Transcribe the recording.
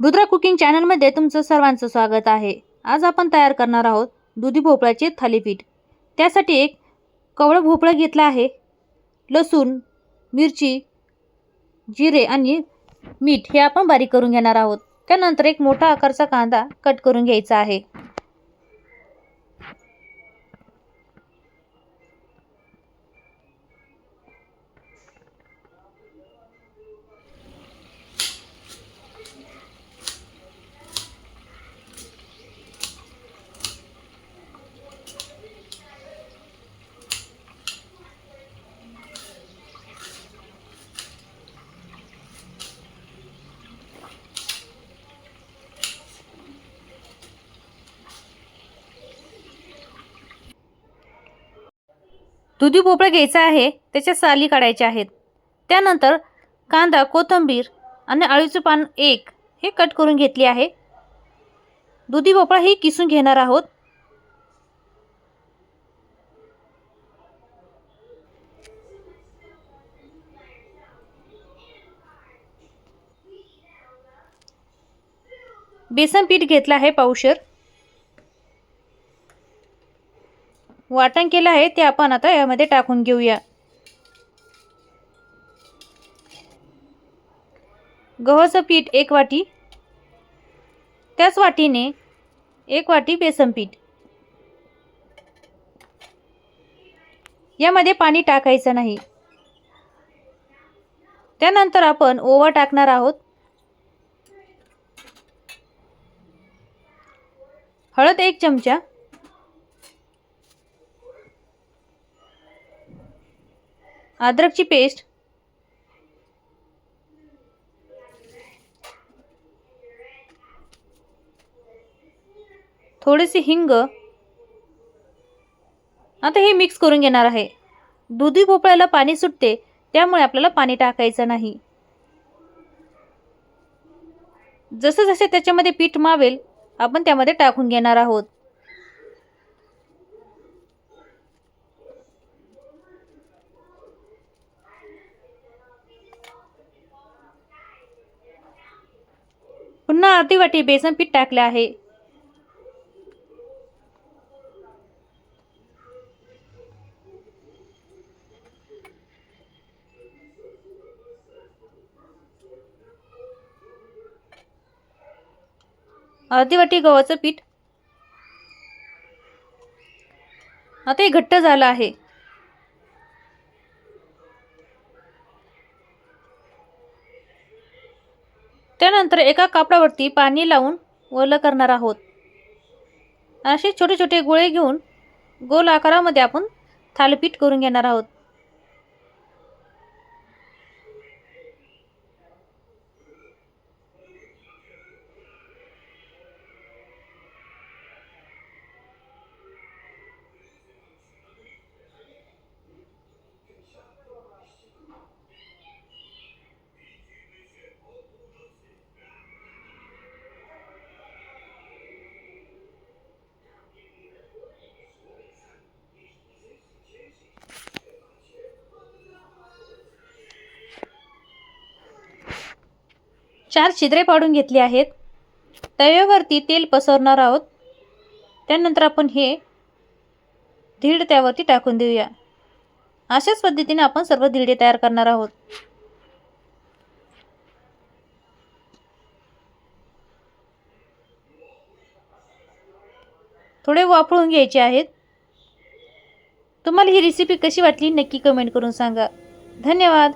Rudra cooking चॅनलमध्ये तुमचं सर्वांचं स्वागत आहे. आज आपण तयार करणार आहोत दुधी भोपळ्याचे थालीपीठ. त्यासाठी एक कवळं भोपळं घेतलं आहे. लसूण मिरची जिरे आणि मीठ हे आपण बारीक करून घेणार आहोत. त्यानंतर एक मोठा आकारचा कांदा कट करून घ्यायचा आहे. दुधी भोपळा घ्यायचा आहे त्याच्या साली काढायच्या आहेत. त्यानंतर कांदा कोथिंबीर आणि अळीचं पान एक हे कट करून घेतले आहे. दुधी भोपळा ही किसून घेणार आहोत. बेसन पीठ घेतलं आहे पावशर. वाटण केलं आहे ते आपण आता यामध्ये टाकून घेऊया. गव्हाचं पीठ एक वाटी त्याच वाटीने एक वाटी बेसन पीठ. यामध्ये पाणी टाकायचं नाही. त्यानंतर आपण ओवा टाकणार आहोत. हळद एक चमचा अद्रकची पेस्ट. थोडीशी हिंग. आता हे मिक्स करून घेणार आहे. दुधी भोपळ्याला पाणी सुटते त्यामुळे आपल्याला पाणी टाकायचं नाही. जसं जसे त्याच्यामध्ये पीठ मावेल आपण त्यामध्ये टाकून घेणार आहोत. पुन्हा अर्धी वाटी बेसन पीठ टाकले आहे. अर्धी वाटी गव्हाचं पीठ. आता हे घट्ट झालं आहे. त्यानंतर एका कापडावरती पाणी लावून ओलं करणार आहोत. असे छोटे छोटे गोळे घेऊन गोल आकारामध्ये आपण थालीपीठ करून घेणार आहोत. चार छिद्रे पाडून घेतली आहेत. तव्यावरती तेल पसरणार आहोत. त्यानंतर आपण हे धीड त्यावरती टाकून देऊया. अशाच पद्धतीने आपण सर्व धिडे तयार करणार आहोत. थोडे वापरून घ्यायचे आहेत. तुम्हाला ही रेसिपी कशी वाटली नक्की कमेंट करून सांगा. धन्यवाद.